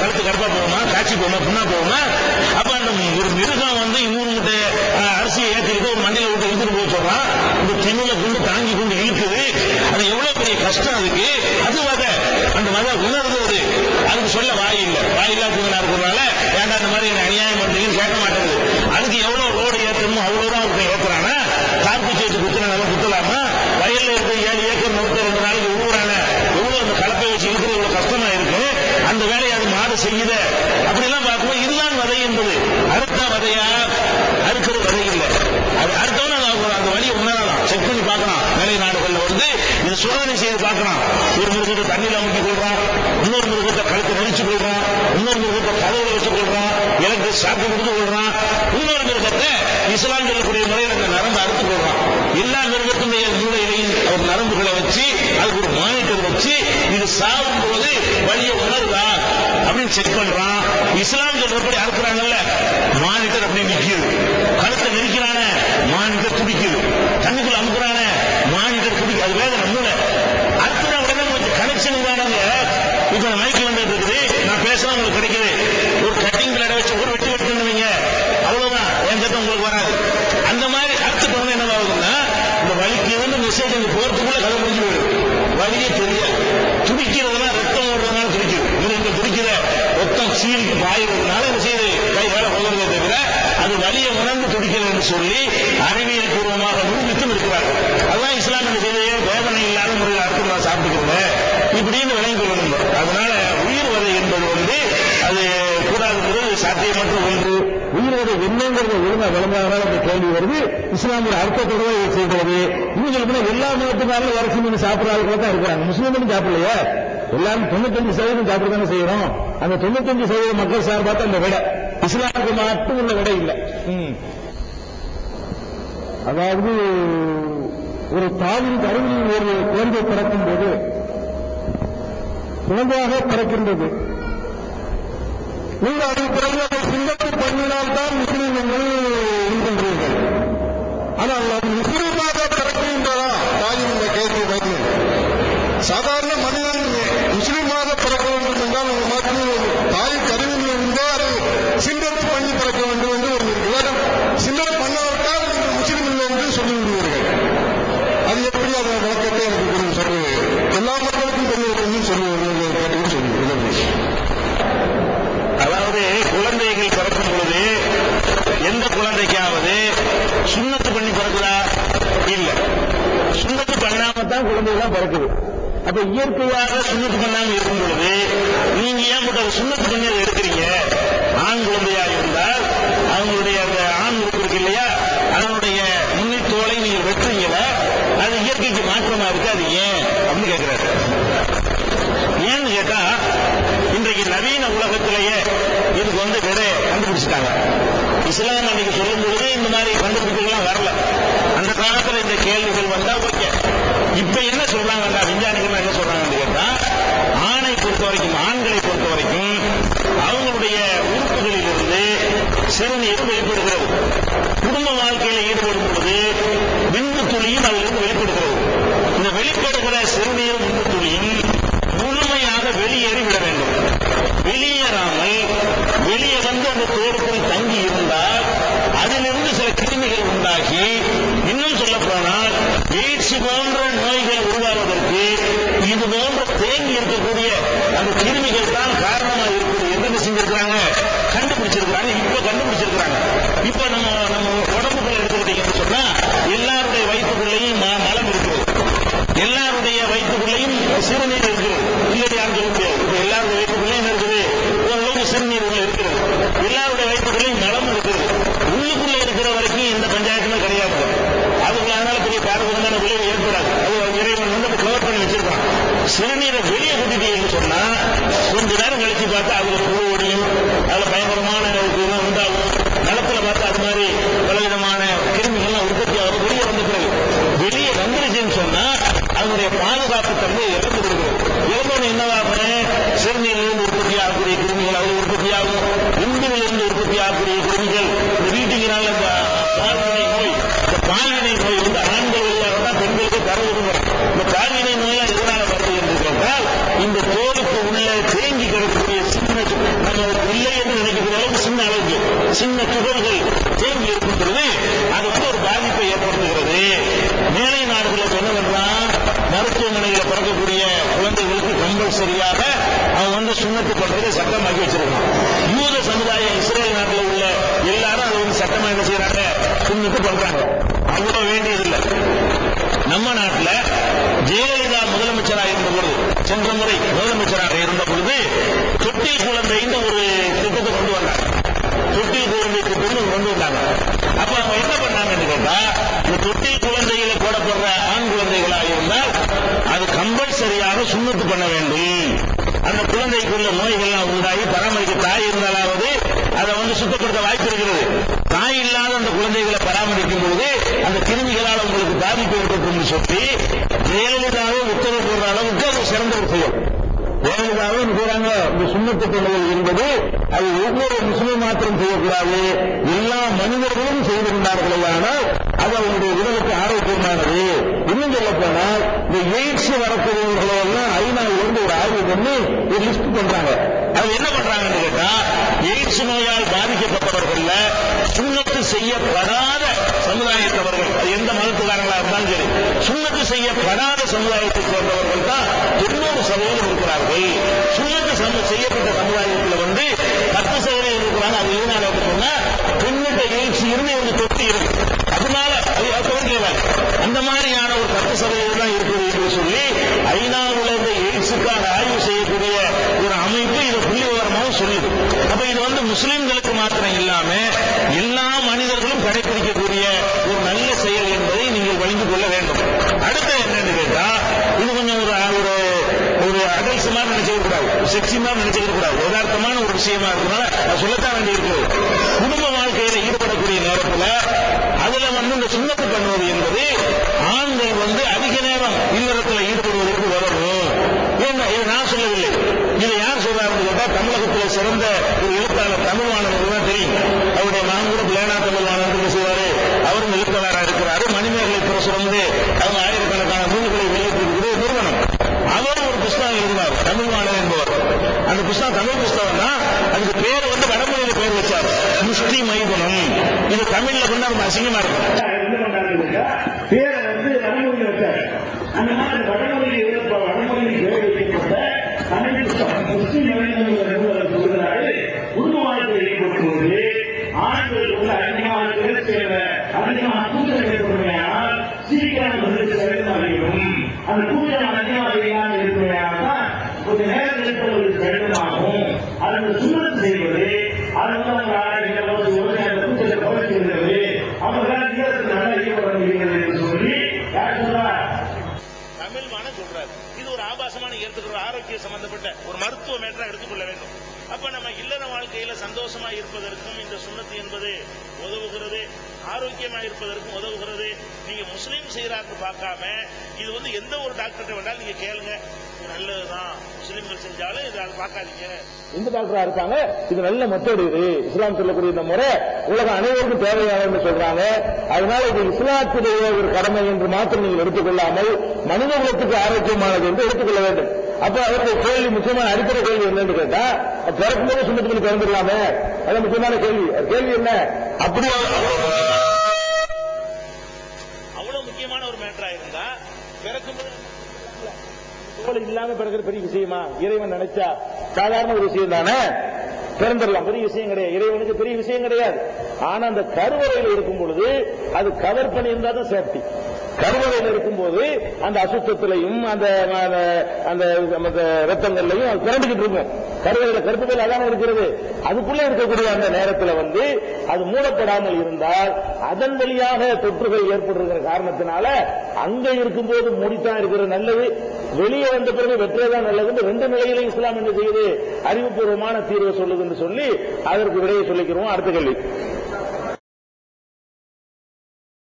கழுத்து கடப்பா போகுமா காட்சி போகுமா புண்ணா போகுமா அப்ப அந்த ஒரு மிருகம் வந்து இன்னொரு கிட்ட அரிசியை ஏற்றிக்கிட்டு ஒரு மண்ணில விட்டு இழுத்துட்டு போக சொல்றான் இந்த திண்ணில கொண்டு தாங்கி கொண்டு இழுக்குது அது எவ்வளவு பெரிய கஷ்டம் அதுக்கு அது வதை அந்த வதை உணர்வது அதுக்கு சொல்ல வாய் இல்லை வாய் இல்லாதவங்களா இருக்கிறதுனால ஏன்டா இந்த மாதிரி என்ன அநியாயம் பண்றீங்கன்னு கேட்க மாட்டேங்குது அதுக்கு எவ்வளவு லோடு ஏற்றணுமோ அவ்வளவுதான் ஒருத்தன் ஏத்துறானா கார்பு சேர்த்து குத்துனா நம்ம குத்தலாமா வயல்ல இருக்க ஏழு ஏக்கர் நிலத்தை ரெண்டு நாளைக்கு உழுவுறான எவ்வளவு அந்த கலப்பை வச்சு இழுக்கிறது இவ்வளவு கஷ்டமா இருக்கு அந்த வேலையை அது மாடு செய்யுத அப்படிலாம் பார்க்கும்போது இதுதான் வதை என்பது அறுத்தா வதையா அறுக்கிற வதை இல்லை அது அடுத்தவன அந்த வழியை உணரலாம் செக் பண்ணி பார்க்கலாம் மேலை நாடுகள்ல வந்து இது சோதனை செய்து பார்க்கலாம் ஒரு மிருகத்தை தண்ணியில அமுக்கி கொள்றான் இன்னொரு மிருகத்தை கழுத்தை நெரிச்சு கொள்றான் இன்னொரு மிருகத்தை கதவுல வச்சு கொள்றான் எனக்கு சாக்கு கொடுத்து கொள்றான் இன்னொரு மிருகத்தை இஸ்லாம் சொல்லக்கூடிய முறையில் அந்த நரம்பு அறுத்து போடுறான். எல்லா மிருகத்தினுடைய மூளையிலையும் ஒரு நரம்புகளை வச்சு அதுக்கு ஒரு மானிட்டர் வச்சு இது சாகும் போது வழியை உணருதா அப்படின்னு செக் பண்றான். இஸ்லாம் சொல்றபடி அறுக்கிறாங்கல்ல மானிட்டர் அப்படி நிற்கிது கழுத்தை நெரிக்கிறானே மானிட்டர் துடிக்குது. கண்ணுக்குள்ள அமுக்குறானே மானிட்டர் துடிக்குது. அது வேதனை மூளை அறுத்துற உடனே கொஞ்சம் கனெக்ஷன் தானங்க இப்ப சீரிக்கு என்ன செய்யுது கை வேலை கொள்ளுறதே தவிர அது வலியை உணர்ந்து துடிக்கிறது என்று சொல்லி அறிவியல் பூர்வமாக நிரூபித்தும் இருக்கிறார்கள். அதான் இஸ்லாம் என்ன செய்யுது வேதனை இல்லாத முறையில் அர்த்தம் நான் சாப்பிட்டுக்கிறேன் இப்படின்னு விளங்கி கொள்ளணும் அதனால உயிர் வதை என்பது வந்து அது கூடாதுங்கிறது சாத்தியமற்ற ஒன்று. உயிர் வதை என்னங்கிறது ஒழுங்கா விளங்காதனால அந்த கேள்வி வருது. இஸ்லாமிய அர்த்தத்தோட செய்கிறது. இன்னும் எல்லா மதத்துக்காரங்களும் இறச்சி மீன் சாப்பிடுற தான் இருக்கிறாங்க. முஸ்லீம்களும் சாப்பிடலையே? எல்லாரும் தொண்ணூத்தஞ்சு சதவீதம் சாப்பிட தானே செய்யறோம். அந்த தொண்ணூத்தஞ்சு சதவீதம் மக்கள் சார்பா தான் அந்த விடை. இஸ்லாமுக்கு மட்டும் உள்ள விடை இல்லை. அதாவது ஒரு தாயின் கருவில் ஒரு குழந்தை பிறக்கும் போது குழந்தையாக பிறக்கின்றது. நீங்கள் அதை பிறகு அதை சிந்தனை பண்ணினால் தான் முஸ்லீம்கள் இருக்கின்றீர்கள் ஆனால் அது முஸ்லீமாக பிறக்கின்றதா தாயின் இந்த கேள்வி பதில் சாதாரண மனிதன் முஸ்லீமாக பிறக்க வேண்டும் என்றால் ஒரு மாதிரி தாய் கருவில் இருந்தோ அதை சிந்தனை பண்ணி பிறக்க வேண்டும் என்று ஒரு விவரம் சிந்தனை பண்ணாவிட்டால் நீங்கள் முஸ்லீம் இல்லை என்று சொல்லிவிடுவீர்கள் அது எப்படி அதை விளக்கத்தை எனக்கு கொஞ்சம் சொல்லு எல்லா மக்களுக்கும் தெரியவில்லை சொல்லுவீர்கள் கேட்டு சொல்லுவீர்கள் அதாவது குழந்தைகள் பிறக்கும் பொழுது எந்த குழந்தைக்காவது சுண்ணத்து பண்ணி பிறக்குதா இல்ல சுண்ணத்து பண்ணாம தான் குழந்தைகள்லாம் பிறக்குது அப்ப இயற்கையாக சுண்ணத்து பண்ணாம இருக்கும் பொழுது நீங்க ஏன் கூட அதை சுண்ணத்து பண்ணி எடுக்கிறீங்க? ஆண் குழந்தையா இருந்தால் அவங்களுடைய அந்த ஆண் உறுப்பு இல்லையா? அதனுடைய முன்னித்தோலை நீங்க வெட்டுறீங்கள? அது இயற்கைக்கு மாற்றமா இருக்கு? அது ஏன்? அப்படின்னு கேட்கிறாரு. ஏன்னு கேட்டா இன்றைக்கு நவீன உலகத்திலேயே இதுக்கு வந்து விடை கண்டுபிடிச்சிட்டாங்க. இஸ்லாம் அன்னைக்கு சொல்லும் பொழுது இந்த மாதிரி கண்டுபிடிப்புகள்லாம் வரல அந்த காலத்துல இந்த கேள்விகள் வந்தா ஓகே இப்ப என்ன சொல்றாங்கடா விஞ்ஞானிகள் என்ன சொல்றாங்கன்னு கேட்டா ஆணை பொறுத்த வரைக்கும் ஆண்களை பொறுத்த வரைக்கும் அவங்களுடைய உறுப்புகளில் இருந்து சிறுநீர் வெளிப்படுகிறது. குடும்ப வாழ்க்கையில ஈடுபடும் பொழுது விந்து துளியும் அதிலிருந்து வெளிப்படுகிறது. இந்த வெளிப்படுகிற சிறுநீர் விந்து துளியும் முழுமையாக வெளியேறி விட வேண்டும். வெளியேறாமல் வெளியே வந்து அந்த தோட்டத்தில் தங்கி இருந்தால் அதிலிருந்து சில கிருமிகள் உண்டாகி இன்னும் சொல்ல போனால் எய்ட்ஸ் போன்ற நோய்கள் உருவாவதற்கு இது போன்ற தேங்கி இருக்கக்கூடிய அந்த கிருமிகள் தான் காரணமாக இருக்குது. என்று செஞ்சிருக்கிறாங்க இப்ப நம்ம நம்ம உடம்புக்குள்ள எடுத்துக்கிட்டீங்கன்னு சொன்னா எல்லாருடைய வயிற்றுக்குள்ளேயும் மலம் இருக்குது. எல்லாருடைய வயிற்றுக்குள்ளேயும் சிறுநீர் இருக்கிறது இல்லையா யாரும் சொல்ல முடியாது இப்ப எல்லாருடைய வயிற்றுக்குள்ளேயும் என்ன இருக்குது ஓரளவுக்கு சிறுநீர் உள்ள இருக்கிறது எல்லாருடைய வயிற்றுக்குள்ளேயும் மலம் இருக்குது உள்ளுக்குள்ள இருக்கிற வரைக்கும் எந்த பஞ்சாயத்துமே கிடையாது அதுக்கு அதனால பெரிய பாரபட்சமான விளைவு ஏற்படாது அது இறைவன் வந்து கவர் பண்ணி வச்சிருக்கான் சிறுநீரை வெளியே கூட்டிட்டீங்கன்னு சொன்னா கொஞ்ச நேரம் கழிச்சு பார்த்தா அதுல புழு ஒடியும் அதுல பயங்கரமான இது உண்டாகும் நிலத்துல பார்த்தா அது மாதிரி பலவிதமான கிருமிகள்லாம் உற்பத்தி ஆகும் வெளியே வந்த பிறகு வெளியே வந்துருச்சுன்னு சொன்னா அதனுடைய பாதுகாப்பு தன்மை இழந்து விடுகிறது இழந்தோன்னு என்னவாகும் சிறுநீரிலிருந்து உற்பத்தி ஆகக்கூடிய கிருமிகள் அது உற்பத்தி ஆகும் உண்டிலிருந்து உற்பத்தி இந்த வீட்டுங்கிறால இந்த பால்வினை நோய் இந்த பால்வினை நோய் வந்து ஆண்கள் வழியாக பெண்களுக்கு பரவுது இந்த பால்வினை நோயெல்லாம் எதனால வருது என்று கேட்டால் இந்த தோலுக்கு உள்ள தேங்கி கிடக்கக்கூடிய சின்ன நம்ம இல்லை என்று நினைக்கிற அளவுக்கு சின்ன அளவுக்கு சின்ன துகள்கள் தேங்கி இருக்கும் பொழுது அது வந்து ஒரு பாதிப்பை ஏற்படுத்துகிறது. மேலை நாடுகளில் என்ன மருத்துவமனையில் பிறக்கக்கூடிய குழந்தைகளுக்கு கம்பல்சரியாக அவங்க வந்து சுண்ணத்து பண்றதை சட்டமாக்கி வச்சிருக்கான் யூத சமுதாயம் இஸ்ரேல் நாட்டில் உள்ள எல்லாரும் அதை வந்து சட்டமா என்ன செய்யறாங்க பண்றாங்க அவ்வளவு வேண்டியதில்லை. நம்ம நாட்டில் ஜெயலலிதா முதலமைச்சராக இருந்த பொழுது சென்ற முறை முதலமைச்சராக இருந்த பொழுது தொட்டில் குழந்தைன்னு ஒரு திட்டத்தை கொண்டு வந்தாங்க. தொட்டில் குழந்தை திட்டம்னு கொண்டு வந்தாங்க. அப்ப அவங்க என்ன பண்ணாங்கன்னு கேட்டா இந்த தொட்டில் குழந்தைகளை போடப்படுற ஆண் குழந்தைகளாக இருந்தால் அது கம்பல்சரியாக சுண்ணத்து பண்ண வேண்டும். அந்த குழந்தைக்குள்ள நோய்கள்லாம் உண்டாகி பராமரிக்க தாய் இருந்தாலாவது அதை வந்து சுத்தப்படுத்த வாய்ப்பு இருக்கிறது. தாய் இல்லாத அந்த குழந்தைகளை பராமரிக்கும் பொழுது அந்த கிருமிகளால் உங்களுக்கு பாதிப்பு ஏற்படும் சொல்லி ஜெயலலிதாவை உத்தரவு போடுற அளவுக்கு அது சிறந்த ஒரு செயல். ஜெயலலிதாவே இந்த சுண்ணத்து தொழில் என்பது அது ஒவ்வொரு முஸ்லீம் மாத்திரம் செய்யக்கூடாது. எல்லா மனிதர்களும் செய்து ஆனால் அது அவங்களுடைய உடலுக்கு ஆரோக்கியமானது. இன்னும் சொல்ல போனால் இந்த எய்ட்ஸ் வரக்கூடியவர்களை எல்லாம் ஐநாவிலிருந்து ஒரு ஆய்வு பண்ணி ஒரு லிஸ்ட் பண்றாங்க. அது என்ன பண்றாங்கன்னு கேட்டா எய்ட்ஸ் நோயால் பாதிக்கப்பட்டவர்கள் சுண்ணத்து செய்யப்படாத சமுதாயத்தவர்கள் அது எந்த மதத்துக்காரங்களா இருந்தாலும் சரி சுண்ணத்து செய்யப்படாத சமுதாயத்தை சேர்ந்தவர்கள் தான் தொண்ணூறு சதவீதம் இருக்கிறார்கள். சுயத்து சம- செய்யப்பட்ட சமுதாயத்தில் வந்து பத்து சதவீதம் இருக்கிறாங்க. அது எதனால அப்படி சொன்னா பெண்ணிட்ட இருந்து இவங்க தொட்டி இருக்கு அதனால அது தோன்றியவர் அந்த மாதிரியான ஒரு பத்து சதவீதம் தான் இருக்குது என்று சொல்லி ஐநாவில் இந்த எய்ட்ஸுக்காக ஆய்வு செய்யக்கூடிய ஒரு அமைப்பு இதை புள்ளி விவரமாக சொல்லுது. அப்ப இது வந்து முஸ்லிம்களுக்கு மாத்திரம் இல்லாம எல்லா மனிதர்களும் கடைபிடிக்கக்கூடிய ஒரு நல்ல செயல் என்பதை நீங்கள் வழிந்து கொள்ள வேண்டும் அடுத்து என்னன்னு கேட்டா இது கொஞ்சம் ஒரு ஒரு ஒரு அடல்ஸ் மாதிரி நினைச்சுக்க கூடாது செக்ஸி மாதிரி நினைச்சுக்க கூடாது யதார்த்தமான ஒரு விஷயமா இருக்கிறதுனால நான் சொல்லத்தான் வேண்டி இருக்குது குடும்ப வாழ்க்கையில ஈடுபடக்கூடிய நேரத்துல அதுல வந்து இந்த சுண்ணத்து பண்ணுவது என்பது ஆண்கள் வந்து அதிக நேரம் இல்லறத்துல ஈடுபடுவதற்கு வரணும் ஏன்னா இது நான் சொல்லவில்லை. இதை யார் சொல்றாருன்னு கேட்டா தமிழகத்தில் சிறந்த ஒரு எழுத்தாளர் தமிழ்வாணன் தான் தெரியும் அவருடைய மகன் கூட பிளேனா தமிழ்வாணன் என்ன செய்வாரு அவரும் எழுத்தாளராக இருக்கிறாரு மணிமேகலை பிரசுரம் வந்து அவங்க ஆயிரக்கணக்கான நூல்களை வெளியிட்டிருக்கிற நிறுவனம் அவரும் ஒரு புஸ்தகம் எழுதினார் தமிழ்வாணன் என்பவர் அந்த புஸ்தகம் தமிழ் புஸ்தகம் தான் அதுக்கு பேர் வந்து வடமொழியில பேர் வச்சார் முஸ்லி மைதுனம் இது தமிழ்ல கொண்டா ரொம்ப அசிங்கமா இருக்கும் என்ன பேரை வந்து வடமொழியில வச்சாரு. அந்த மாதிரி வடமொழியில் வடமொழியில் பேர் வைக்கப்பட்ட தமிழ் முஸ்லிம் சொல்கிறாரு குடும்ப வாழ்க்கையை ஆண்கள் உள்ள அதிகமாக அதிகமாக கூட்டம் ஏற்படுமையானால் சீக்கிரம் வந்து அந்த கூட்டம் அதிகமாக இல்லாமல் இருப்பமையானால் கொஞ்ச நேரம் எடுப்பவர்களுக்கு கடினமாகும். அதற்கு சுண்ணத்து செய்வது அது வந்து அவங்க ஆராய்ச்சி போது அந்த கூட்டத்தை கவனிக்கிறது அவங்களால நல்லா ஈடுபட என்று சொல்லி யார் சொல்றார்? தமிழ் சொல்றாரு. இது ஒரு ஆபாசமான ஏற்றுக்கிற ஆரோக்கிய சம்பந்தப்பட்ட ஒரு மருத்துவ மேட்டரா எடுத்துக்கொள்ள வேண்டும். அப்ப நம்ம இல்லற வாழ்க்கையில சந்தோஷமா இருப்பதற்கும் இந்த சுண்ணத்து என்பது உதவுகிறது ஆரோக்கியமா இருப்பதற்கும் உதவுகிறது. நீங்க முஸ்லீம் செய்யறாரு பார்க்காம இது வந்து எந்த ஒரு டாக்டர்கிட்ட வேண்டாலும் நீங்க கேளுங்க. இது நல்லதுதான். முஸ்லீம்கள் செஞ்சாலும் இதை பார்க்காதீங்க. இந்த டாக்டரா இருக்காங்க. இது நல்ல மெத்தட் இது. இஸ்லாம் சொல்லக்கூடிய இந்த முறை உலகம் அனைவருக்கும் தேவையானதுன்னு சொல்றாங்க. அதனால இது இஸ்லாத்துடைய ஒரு கடமை என்று மாத்திரம் நீங்கள் எடுத்துக்கொள்ளாமல் மனித குலத்துக்கு ஆரோக்கியமானது என்று எடுத்துக்கொள்ள வேண்டும். அப்ப அவருடைய கேள்வி முக்கியமான அடிப்படை கேள்வி என்னன்னு கேட்டா பிறக்கும்போது சுண்ணத்து பண்ணி பிறந்துடலாமே அது முக்கியமான கேள்வி. கேள்வி என்ன? அப்படியே அவ்வளவு முக்கியமான ஒரு மேட்டரா இருந்தா பிறக்கும்போது தோல் இல்லாம பிறகு பெரிய விஷயமா? இறைவன் நினைச்சா சாதாரண ஒரு விஷயம் தானே? பிறந்துடலாம். பெரிய விஷயம் கிடையாது. இறைவனுக்கு பெரிய விஷயம் கிடையாது. ஆனா அந்த கருவறையில் இருக்கும் பொழுது அது கவர் பண்ணியிருந்தா தான் சேஃப்டி கருவறையில் இருக்கும்போது அந்த அசுத்தத்திலையும் அந்த அந்த- அந்த ரத்தங்கள்லையும் அது பிறந்துகிட்டு இருக்கும். கருவறையில கருப்புகள் அதான இருக்கிறது? அதுக்குள்ள இருக்கக்கூடிய அந்த நேரத்தில் வந்து அது மூடப்படாமல் இருந்தால் அதன் வழியாக தொற்றுகள் ஏற்படுகிற காரணத்தினால அங்க இருக்கும்போது மூடித்தான் இருக்கிறது நல்லது. வெளியே வந்த பிறகு வெற்றதான் நல்லது ரெண்டு நிலையிலும் இஸ்லாம் என்ன செய்யுது? அறிவுபூர்வமான தீர்வை சொல்லுதுன்னு சொல்லி அதற்கு விடையை சொல்லிக்கிறோம். அடுத்த கேள்வி.